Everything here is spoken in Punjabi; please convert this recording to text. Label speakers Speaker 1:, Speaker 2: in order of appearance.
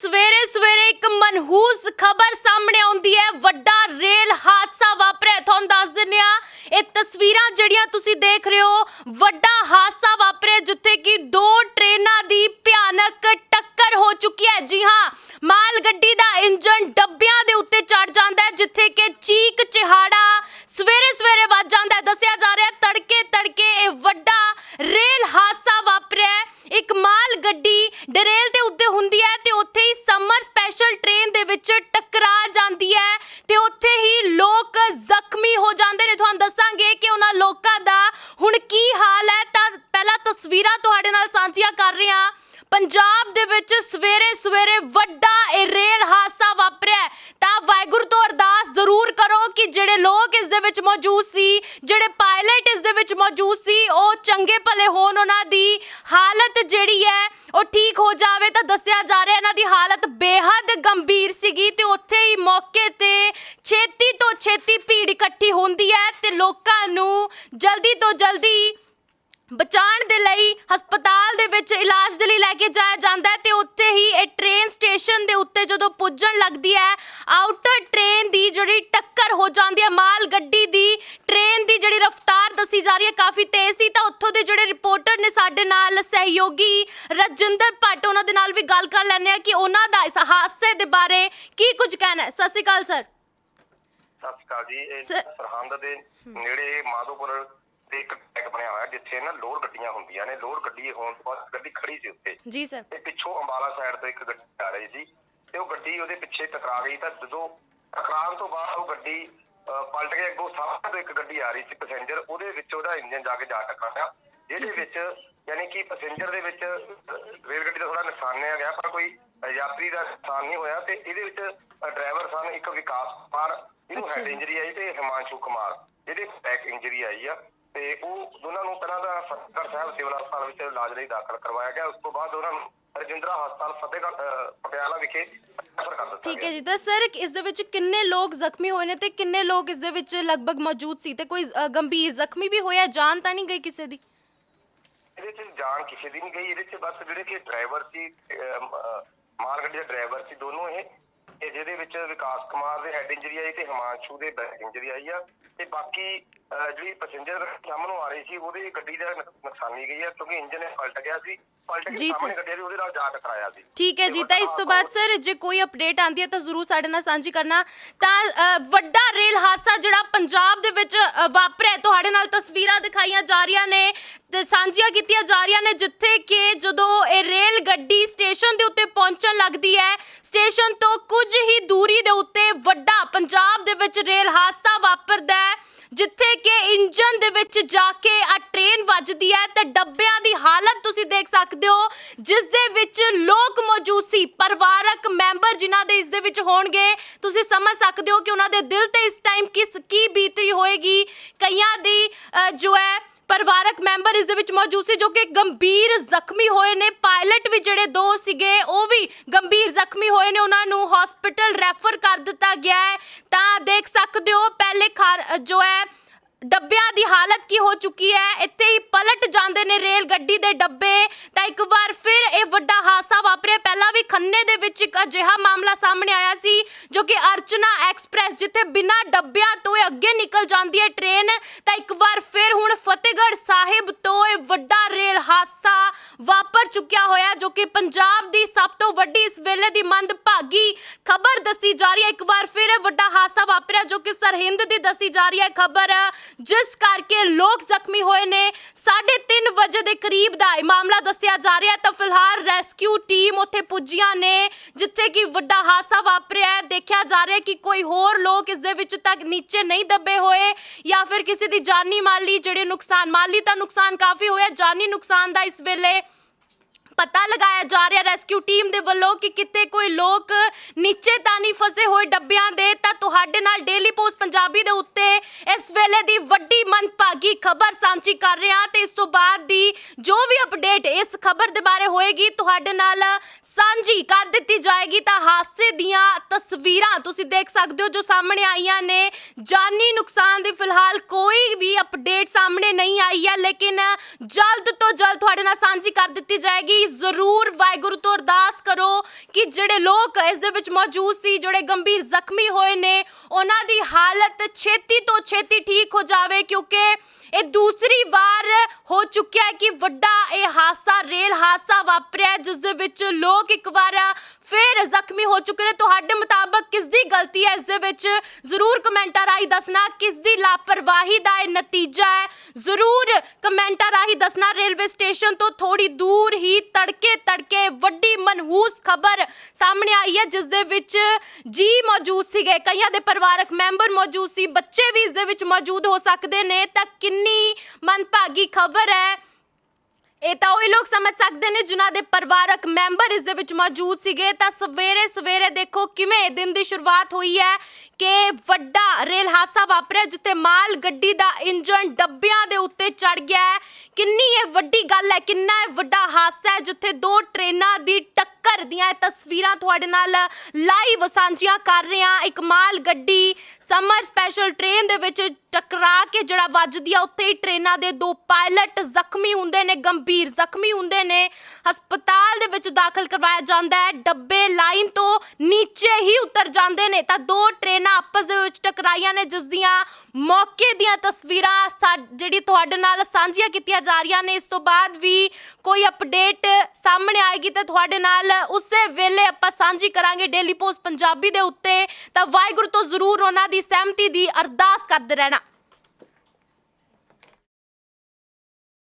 Speaker 1: ਸਵੇਰੇ ਸਵੇਰੇ ਇੱਕ ਮਨਹੂਸ ਖਬਰ ਸਾਹਮਣੇ ਆਉਂਦੀ ਹੈ। ਵੱਡਾ ਰੇਲ ਹਾਦਸਾ ਵਾਪਰਿਆ। ਤੁਹਾਨੂੰ ਦੱਸ ਦਿੰਦੇ ਆ ਇਹ ਤਸਵੀਰਾਂ ਜਿਹੜੀਆਂ ਤੁਸੀਂ ਦੇਖ ਰਹੇ ਹੋ, ਵੱਡਾ ਹਾਦਸਾ ਵਾਪਰਿਆ ਜਿੱਥੇ ਕਿ ਦੋ ਟ੍ਰੇਨਾਂ ਦੀ ਲੋਕ ਇਸ ਦੇ ਵਿੱਚ ਮੌਜੂਦ ਸੀ, ਜਿਹੜੇ ਪਾਇਲਟ ਇਸ ਦੇ ਵਿੱਚ ਮੌਜੂਦ ਸੀ, ਉਹ ਚੰਗੇ ਭਲੇ ਹੋਣ ਉਹਨਾਂ ਦੀ ਹਾਲਤ ਜਿਹੜੀ ਹੈ, ਉਹ ਠੀਕ ਹੋ ਜਾਵੇ ਤਾਂ ਦੱਸਿਆ ਜਾ ਰਿਹਾ ਇਹਨਾਂ ਦੀ ਹਾਲਤ ਬੇਹੱਦ ਗੰਭੀਰ ਸੀਗੀ ਤੇ ਉੱਥੇ ਹੀ ਮੌਕੇ ਤੇ ਛੇਤੀ ਤੋਂ ਛੇਤੀ ਭੀੜ ਇਕੱਠੀ ਹੁੰਦੀ ਹੈ ਤੇ ਲੋਕਾਂ ਨੂੰ ਜਲਦੀ ਤੋਂ ਜਲਦੀ ਬਚਾਉਣ ਦੇ ਲਈ ਹਸਪਤਾਲ ਦੇ ਵਿੱਚ ਇਲਾਜ ਦੇ ਲਈ ਲੈ ਕੇ ਜਾਇਆ ਜਾਂਦਾ ਹੈ ਤੇ ਉੱਥੇ ਹੀ ਇਹ ਟ੍ਰੇਨ ਸਟੇਸ਼ਨ ਦੇ ਉੱਤੇ ਜਦੋਂ ਪੁੱਜਣ ਲੱਗਦੀ ਹੈ ਆਊਟਰ ਟ੍ਰੇਨ ਦੀ ਜਿਹੜੀ ਟੱਕਰ ਹੋ ਜਾਂਦੀ ਹੈ ਮਾਲ ਗੱਡੀ ਦੀ ਟ੍ਰੇਨ ਦੀ ਜਿਹੜੀ ਰਫ਼ਤਾਰ ਦੱਸੀ ਜਾ ਰਹੀ ਹੈ ਕਾਫੀ ਤੇਜ਼ ਸੀ ਤਾਂ ਉੱਥੋਂ ਦੇ ਜਿਹੜੇ ਰਿਪੋਰਟਰ ਨੇ ਸਾਡੇ ਨਾਲ ਸਹਿਯੋਗੀ ਰਜਿੰਦਰ ਭੱਟ ਉਹਨਾਂ ਦੇ ਨਾਲ ਵੀ ਗੱਲ ਕਰ ਲੈਂਦੇ ਆ ਕਿ ਉਹਨਾਂ ਦਾ ਇਸ ਹਾਦਸੇ ਦੇ ਬਾਰੇ ਕੀ ਕੁਝ ਕਹਿਣਾ ਹੈ। ਸਤਿ ਸ਼੍ਰੀ ਅਕਾਲ ਸਰ।
Speaker 2: ਸਤਿ ਸ਼੍ਰੀ ਅਕਾਲ ਜੀ ਇਹ ਸਰਹੰਦ ਦੇ ਨੇੜੇ ਮਾਧੋਪੁਰ ਤੇ ਇੱਕ ਟੈਕ ਬਣਿਆ ਹੋਇਆ ਜਿੱਥੇ ਨਾ ਲੋਡ ਗੱਡੀਆਂ ਹੁੰਦੀਆਂ ਨੇ ਲੋਡ ਗੱਡੀ ਹੋਣ ਤੋਂ ਬਾਅਦ ਗੱਡੀ ਖੜੀ ਸੀ ਉੱਤੇ।
Speaker 1: ਜੀ ਸਰ।
Speaker 2: ਤੇ ਪਿੱਛੋਂ ਅੰਬਾਲਾ ਸਾਈਡ ਤੋਂ ਇੱਕ ਗੱਡੀ ਆ ਰਹੀ ਸੀ ਤੇ ਉਹ ਗੱਡੀ ਉਹਦੇ ਪਿੱਛੇ ਟਕਰਾ ਗਈ ਤਾਂ ਜਦੋਂ ਟਕਰਾਉਣ ਤੋਂ ਬਾਅਦ ਉਹ ਗੱਡੀ ਪਲਟ ਕੇ ਅੱਗੋਂ ਸਾਹਮਣੇ ਤੋਂ ਇੱਕ ਗੱਡੀ ਆ ਰਹੀ ਸੀ ਪੈਸੇਂਜਰ ਉਹਦੇ ਵਿੱਚ ਉਹਦਾ ਇੰਜਨ ਜਾ ਕੇ ਜਾ ਟਕਰਾਇਆ ਜਿਹਦੇ ਵਿੱਚ ਯਾਨੀ ਕਿ ਪੈਸੇਂਜਰ ਦੇ ਵਿੱਚ ਰੇਲ ਗੱਡੀ ਦਾ ਥੋੜਾ ਨੁਕਸਾਨ ਨਹੀਂ ਗਿਆ ਪਰ ਕੋਈ ਯਾਤਰੀ ਦਾ ਨੁਕਸਾਨ ਨਹੀਂ ਹੋਇਆ ਤੇ ਇਹਦੇ ਵਿੱਚ ਡਰਾਈਵਰ ਸਨ ਇੱਕ ਵਿਕਾਸ ਕੁਮਾਰ ਇਹਨੂੰ ਹੈਡ। ਇੰਜਰੀ ਆਈ ਤੇ ਹਿਮਾਂਸ਼ੂ ਕੁਮਾਰ ਜਿਹਦੇ ਬੈਕ ਇੰਜਰੀ ਆਈ ਆ। ਤੇ ਉਹ ਦੋਨਾਂ ਨੂੰ ਪਹਿਲਾਂ ਤਾਂ ਫਤਿਹਗੜ੍ਹ ਸਾਹਿਬ ਸਿਵਲ ਹਸਪਤਾਲ ਵਿੱਚ ਇਲਾਜ ਲਈ ਦਾਖਲ ਕਰਵਾਇਆ ਗਿਆ। ਉਸ ਤੋਂ ਬਾਅਦ ਉਹਨਾਂ ਨੂੰ ਰਜਿੰਦਰਾ ਹਸਪਤਾਲ ਫਤਿਹਗੜ੍ਹ ਅਹ, ਪਟਿਆਲਾ ਵਿਖੇ ਰੈਫਰ ਕਰ ਦਿੱਤਾ
Speaker 1: ਠੀਕ ਹੈ ਜੀ। ਤਾਂ ਸਰ ਇਸ ਦੇ ਵਿੱਚ ਕਿੰਨੇ ਲੋਕ ਜ਼ਖਮੀ ਹੋਏ ਨੇ ਤੇ ਕਿੰਨੇ ਲੋਕ ਇਸ ਦੇ ਵਿੱਚ ਲਗਭਗ ਮੌਜੂਦ ਸੀ? ਤੇ ਕੋਈ ਅ, ਗੰਭੀਰ ਜ਼ਖਮੀ ਵੀ ਹੋਇਆ ਜਾਨ ਤਾਂ ਨਹੀਂ ਗਈ ਕਿਸੇ ਦੀ?
Speaker 2: ਇਹਦੇ ਚ ਜਾਨ ਕਿਸੇ ਦੀ ਨਹੀਂ ਗਈ। ਇਹਦੇ ਚ ਬਸ ਜਿਹੜੇ ਕਿ ਡਰਾਈਵਰ ਸੀ ਅਹ, ਅਹ, ਮਾਲ ਗੱਡੀ ਦਾ ਡਰਾਈਵਰ ਸੀ ਦੋਨੋਂ ਇਹ ਤੇ ਜਿਹਦੇ ਵਿੱਚ ਵਿਕਾਸ ਕੁਮਾਰ ਦੇ ਹੈਡ ਇੰਜਰੀ ਆਈ ਤੇ ਹਿਮਾਂਸ਼ੂ ਦੇ ਬੈਕ ਇੰਜਰੀ ਆਈ ਆ। ਤੇ ਬਾਕੀ ਅਹ, ਜਿਹੜੀ ਪੈਸੇਂਜਰ ਸਾਹਮਣੇ ਆ ਰਹੀ ਸੀ ਉਹਦੀ ਗੱਡੀ ਦਾ ਨੁਕਸਾਨੀ ਗਈ ਆ ਕਿਉਂਕਿ ਇੰਜਨ ਪਲਟ ਗਿਆ ਸੀ। ਪਲਟ
Speaker 1: ਜੀ ਸਰ।
Speaker 2: ਸਾਹਮਣੇ ਗੱਡੀ ਆ ਰਹੀ ਉਹਦੇ ਨਾਲ ਜਾ ਟਕਰਾਇਆ ਸੀ।
Speaker 1: ਠੀਕ ਹੈ ਜੀ ਤਾਂ ਇਸ ਤੋਂ ਬਾਅਦ ਸਰ ਜੇ ਕੋਈ ਅਪਡੇਟ ਆਂਦੀ ਹੈ ਤਾਂ ਜ਼ਰੂਰ ਸਾਡੇ ਨਾਲ ਸਾਂਝੀ ਕਰਨਾ। ਤਾਂ ਅ, ਵੱਡਾ ਰੇਲ ਹਾਦਸਾ ਜਿਹੜਾ ਪੰਜਾਬ ਦੇ ਵਿੱਚ ਅ, ਵਾਪਰਿਆ ਹੈ, ਤੁਹਾਡੇ ਨਾਲ ਤਸਵੀਰਾਂ ਦਿਖਾਈਆਂ ਜਾ ਰਹੀਆਂ ਨੇ ਤੇ ਸਾਂਝੀਆਂ ਕੀਤੀਆਂ ਜਾ ਰਹੀਆਂ ਨੇ ਜਿੱਥੇ ਕਿ ਜਦੋਂ ਇਹ ਰੇਲ ਗੱਡੀ ਸਟੇਸ਼ਨ ਦੇ ਉੱਤੇ ਪਹੁੰਚਣ ਲੱਗਦੀ ਹੈ ਸਟੇਸ਼ਨ ਤੋਂ ਕੁਝ ਹੀ ਦੂਰੀ ਦੇ ਉੱਤੇ ਵੱਡਾ ਪੰਜਾਬ ਦੇ ਵਿੱਚ ਰੇਲ ਹਾਦਸਾ ਵਾਪਰਦਾ ਹੈ ਜਿੱਥੇ ਕਿ ਇੰਜਨ ਦੇ ਵਿੱਚ ਜਾ ਕੇ ਵੱਜਦੀ ਹੈ ਤੇ ਡੱਬਿਆਂ ਦੀ ਹਾਲਤ ਤੁਸੀਂ ਦੇਖ ਸਕਦੇ ਹੋ, ਜਿਸ ਦੇ ਵਿੱਚ ਲੋਕ ਮੌਜੂਦ ਸੀ, ਪਰਿਵਾਰਕ ਮੈਂਬਰ ਜਿਨ੍ਹਾਂ ਦੇ ਇਸ ਦੇ ਵਿੱਚ ਹੋਣਗੇ। ਤੁਸੀਂ ਸਮਝ ਸਕਦੇ ਹੋ ਕਿ ਉਹਨਾਂ ਦੇ ਦਿਲ ਤੇ ਇਸ ਟਾਈਮ ਕਿਸ, ਕੀ ਬੀਤਰੀ ਹੋਏਗੀ। ਕਈਆਂ ਦੀ ਜੋ ਹੈ, ਪਰਿਵਾਰਕ ਮੈਂਬਰ ਇਸ ਦੇ ਵਿੱਚ ਮੌਜੂਦ ਸੀ, ਜੋ ਕਿ ਗੰਭੀਰ ਜ਼ਖਮੀ ਹੋਏ ਨੇ। ਪਾਇਲਟ ਵੀ ਜਿਹੜੇ ਦੋ ਸੀਗੇ, ਉਹ ਵੀ ਗੰਭੀਰ ਜ਼ਖਮੀ ਹੋਏ ਨੇ। ਉਹਨਾਂ ਨੂੰ ਹਸਪੀਟਲ ਰੈਫਰ ਕਰ ਦਿੱਤਾ ਗਿਆ ਹੈ। ਤਾਂ ਦੇਖ ਸਕਦੇ ਹੋ, ਪਹਿਲੇ ਜੋ ਹੈ ਡੱਬਿਆਂ ਦੀ ਹਾਲਤ ਕੀ ਹੋ ਚੁੱਕੀ ਹੈ? ਇੱਥੇ ਹੀ ਪਲਟ ਜਾਂਦੇ ਨੇ ਰੇਲ ਗੱਡੀ ਦੇ ਡੱਬੇ। ਤਾਂ ਇੱਕ ਵਾਰ ਫਿਰ ਇਹ ਵੱਡਾ ਹਾਦਸਾ ਵਾਪਰਿਆ। ਪਹਿਲਾਂ ਵੀ ਖੰਨੇ ਦੇ ਵਿੱਚ ਇੱਕ ਅਜਿਹਾ ਮਾਮਲਾ ਸਾਹਮਣੇ ਆਇਆ ਸੀ, ਜੋ ਕਿ ਅਰਚਨਾ ਐਕਸਪ੍ਰੈਸ, ਜਿੱਥੇ ਬਿਨਾਂ ਡੱਬਿਆਂ ਤੋਂ ਇਹ ਅੱਗੇ ਨਿਕਲ ਜਾਂਦੀ ਹੈ ਟ੍ਰੇਨ। ਤਾਂ ਇੱਕ ਵਾਰ ਫਿਰ ਹੁਣ ਫਤਿਹਗੜ੍ਹ ਸਾਹਿਬ ਤੋਂ ਇਹ ਵੱਡਾ ਰੇਲ ਹਾਦਸਾ ਵਾਪਰ ਚੁੱਕਿਆ ਹੋਇਆ, ਜੋ ਕਿ ਪੰਜਾਬ ਦੀ ਸਭ ਤੋਂ ਵੱਡੀ ਇਸ ਵੇਲੇ ਦੀ ਮੰਦਭਾਗੀ ਖਬਰ ਦੱਸੀ ਜਾ ਰਹੀ ਹੈ। ਇੱਕ ਵਾਰ ਫਿਰ ਇਹ ਵੱਡਾ ਹਾਦਸਾ ਵਾਪਰਿਆ, ਜੋ ਕਿ ਸਰਹਿੰਦ ਦੀ ਦੱਸੀ ਜਾ ਰਹੀ ਹੈ ਖਬਰ। ਜਿਸ ਕਰਕੇ ਲੋਕ ਜ਼ਖਮੀ ਹੋਏ ਨੇ। 3:30 ਵਜੇ ਦੇ ਕਰੀਬ ਦਾ ਇਹ ਮਾਮਲਾ ਦੱਸਿਆ ਜਾ ਰਿਹਾ ਤਾਂ ਫਿਲਹਾਲ ਰੈਸਕਿਊ ਟੀਮ ਉੱਥੇ ਪੁੱਜੀਆਂ ਨੇ, ਜਿੱਥੇ ਕਿ ਵੱਡਾ ਹਾਦਸਾ ਵਾਪਰਿਆ ਹੈ। ਦੇਖਿਆ ਜਾ ਰਿਹਾ ਕਿ ਕੋਈ ਹੋਰ ਲੋਕ ਇਸ ਦੇ ਵਿੱਚ ਤੱਕ ਨੀਚੇ ਨਹੀਂ ਦੱਬੇ ਹੋਏ ਜਾਂ ਫਿਰ ਕਿਸੇ ਦੀ ਜਾਨੀ ਮਾਲੀ ਜਿਹੜੇ ਨੁਕਸਾਨ, ਮਾਲੀ ਤਾਂ ਨੁਕਸਾਨ ਕਾਫੀ ਹੋਇਆ, ਜਾਨੀ ਨੁਕਸਾਨ ਦਾ ਇਸ ਵੇਲੇ ਪਤਾ ਲਗਾਇਆ ਜਾ ਰਿਹਾ ਰੈਸਕਿਊ ਟੀਮ ਦੇ ਵੱਲੋਂ ਕਿ ਕਿਤੇ ਕੋਈ ਲੋਕ ਨੀਚੇ ਤਾਂ ਨਹੀਂ ਫਸੇ ਹੋਏ ਡੱਬਿਆਂ ਦੇ, ਤਾਂ ਤੁਹਾਡੇ ਨਾਲ ਡੇਲੀ ਪੋਸਟ ਪੰਜਾਬੀ ਦੇ ਉੱਤੇ ਇਸ ਵੇਲੇ ਦੀ ਵੱਡੀ ਮੰਦਭਾਗੀ ਖਬਰ ਸਾਂਝੀ ਕਰ ਰਹੇ ਹਾਂ ਤੇ ਇਸ ਤੋਂ ਬਾਅਦ ਦੀ ਜੋ ਵੀ ਅਪਡੇਟ ਇਸ ਖਬਰ ਦੇ ਬਾਰੇ ਹੋਏਗੀ, ਤੁਹਾਡੇ ਨਾਲ ਸਾਂਝੀ ਕਰ ਦਿੱਤੀ ਜਾਏਗੀ। ਤਾਂ ਹਾਦਸੇ ਦੀਆਂ ਤਸਵੀਰਾਂ ਤੁਸੀਂ ਦੇਖ ਸਕਦੇ ਹੋ ਜੋ ਸਾਹਮਣੇ ਆਈਆਂ ਨੇ। ਜਾਨੀ ਨੁਕਸਾਨ ਦੀ ਫਿਲਹਾਲ ਕੋਈ ਵੀ ਅਪਡੇਟ ਸਾਹਮਣੇ ਨਹੀਂ ਆਈ ਹੈ, ਲੇਕਿਨ ਜਲਦ ਤੋਂ ਜਲਦ ਤੁਹਾਡੇ ਨਾਲ ਸਾਂਝੀ ਕਰ ਦਿੱਤੀ ਜਾਏਗੀ। ਜ਼ਰੂਰ ਵਾਹਿਗੁਰੂ ਤੋਂ ਅਰਦਾਸ ਕਰੋ ਕਿ ਜਿਹੜੇ ਲੋਕ ਇਸ ਦੇ ਵਿੱਚ ਮੌਜੂਦ ਸੀ ਜਿਹੜੇ ਗੰਭੀਰ ਜ਼ਖਮੀ ਹੋਏ ਨੇ ਉਹਨਾਂ ਦੀ ਹਾਲਤ ਛੇਤੀ ਤੋਂ ਛੇਤੀ ਠੀਕ ਹੋ ਜਾਵੇ ਕਿਉਂਕਿ ਇਹ ਦੂਸਰੀ ਵਾਰ ਹੋ ਚੁੱਕਿਆ ਹੈ ਕਿ ਵੱਡਾ ਇਹ ਹਾਦਸਾ ਰੇਲ ਹਾਦਸਾ ਵਾਪਰਿਆ ਹੈ, ਜਿਸ ਦੇ ਵਿੱਚ ਲੋਕ ਇੱਕ ਵਾਰ ਫੇਰ ਜ਼ਖਮੀ ਹੋ ਚੁੱਕੇ ਨੇ। ਤੁਹਾਡੇ ਮੁਤਾਬਕ ਕਿਸ ਦੀ ਗਲਤੀ ਹੈ? ਇਸ ਦੇ ਵਿੱਚ ਜ਼ਰੂਰ ਕਮੈਂਟਾਂ ਰਾਹੀਂ ਦੱਸਣਾ। ਕਿਸ ਦੀ ਲਾਪਰਵਾਹੀ ਦਾ ਇਹ ਨਤੀਜਾ ਹੈ? ਜ਼ਰੂਰ ਕਮੈਂਟਾਂ ਰਾਹੀਂ ਦੱਸਣਾ। ਸਟੇਸ਼ਨ ਤੋਂ ਥੋੜੀ ਦੂਰ ਹੀ ਤੜਕੇ ਤੜਕੇ ਵੱਡੀ ਮਨਹੂਸ ਖਬਰ ਸਾਹਮਣੇ ਆਈ ਹੈ, ਜਿਸ ਦੇ ਵਿੱਚ ਜੀ ਮੌਜੂਦ ਸੀਗੇ। ਕਈਆਂ ਦੇ ਪਰਿਵਾਰਕ ਮੈਂਬਰ ਮੌਜੂਦ ਸੀ, ਬੱਚੇ ਵੀ ਇਸ ਦੇ ਵਿੱਚ ਮੌਜੂਦ ਹੋ ਸਕਦੇ ਨੇ। ਤਾਂ ਕਿੰਨੀ ਮਨਭਾਗੀ ਖਬਰ ਹੈ। ਇਹ ਤਾਂ ਉਹੀ ਲੋਕ ਸਮਝ ਸਕਦੇ ਨੇ ਜਿਨ੍ਹਾਂ ਦੇ ਪਰਿਵਾਰਕ ਮੈਂਬਰ ਇਸ ਦੇ ਵਿੱਚ ਮੌਜੂਦ ਸੀਗੇ। ਤਾਂ ਸਵੇਰੇ ਸਵੇਰੇ ਦੇਖੋ ਕਿਵੇਂ ਦਿਨ ਦੀ ਸ਼ੁਰੂਆਤ ਹੋਈ ਹੈ ਕਿ ਵੱਡਾ ਰੇਲ ਹਾਦਸਾ ਵਾਪਰਿਆ, ਜਿੱਥੇ ਮਾਲ ਗੱਡੀ ਦਾ ਇੰਜਨ ਡੱਬਿਆਂ ਦੇ ਉੱਤੇ ਚੜ ਗਿਆ ਕਿੰਨੀ ਇਹ ਵੱਡੀ ਗੱਲ ਹੈ, ਕਿੰਨਾ ਇਹ ਵੱਡਾ ਹਾਦਸਾ ਹੈ, ਜਿੱਥੇ ਦੋ ਟ੍ਰੇਨਾਂ ਦੀ ਟੱਕਰ ਘਰ ਦੀਆਂ ਇਹ ਤਸਵੀਰਾਂ ਤੁਹਾਡੇ ਨਾਲ ਲਾਈਵ ਸਾਂਝੀਆਂ ਕਰ ਰਹੇ ਹਾਂ। ਇੱਕ ਮਾਲ ਗੱਡੀ ਸਮਰ ਸਪੈਸ਼ਲ ਟ੍ਰੇਨ ਦੇ ਵਿੱਚ ਟਕਰਾ ਕੇ ਜਿਹੜਾ ਵੱਜਦੀ ਆ, ਉੱਥੇ ਹੀ ਟ੍ਰੇਨਾਂ ਦੇ ਦੋ ਪਾਇਲਟ ਜ਼ਖਮੀ ਹੁੰਦੇ ਨੇ, ਗੰਭੀਰ ਜ਼ਖਮੀ ਹੁੰਦੇ ਨੇ। ਹਸਪਤਾਲ ਦੇ ਵਿੱਚ ਦਾਖਲ ਕਰਵਾਇਆ ਜਾਂਦਾ ਹੈ। ਡੱਬੇ ਲਾਈਨ ਤੋਂ ਨੀਚੇ ਹੀ ਉਤਰ ਜਾਂਦੇ ਨੇ। ਤਾਂ ਦੋ ਟ੍ਰੇਨਾਂ ਆਪਸ ਦੇ ਵਿੱਚ ਟਕਰਾਈਆਂ ਨੇ, ਜਿਸ ਦੀਆਂ ਮੌਕੇ ਦੀਆਂ ਤਸਵੀਰਾਂ ਸਾ- ਜਿਹੜੀ ਤੁਹਾਡੇ ਨਾਲ ਸਾਂਝੀਆਂ ਕੀਤੀਆਂ ਜਾ ਰਹੀਆਂ ਨੇ। ਇਸ ਤੋਂ ਬਾਅਦ ਵੀ ਕੋਈ ਅਪਡੇਟ ਸਾਹਮਣੇ ਆਏਗੀ ਤਾਂ ਤੁਹਾਡੇ ਨਾਲ ਉਸੇ ਵੇਲੇ ਆਪਾਂ ਸਾਂਝੀ ਕਰਾਂਗੇ ਡੇਲੀ ਪੋਸਟ ਪੰਜਾਬੀ ਦੇ ਉੱਤੇ। ਤਾਂ ਵਾਹਿਗੁਰੂ ਤੋਂ ਜ਼ਰੂਰ ਉਹਨਾਂ ਦੀ ਸਹਿਮਤੀ ਦੀ ਅਰਦਾਸ ਕਰਦੇ ਰਹਿਣਾ।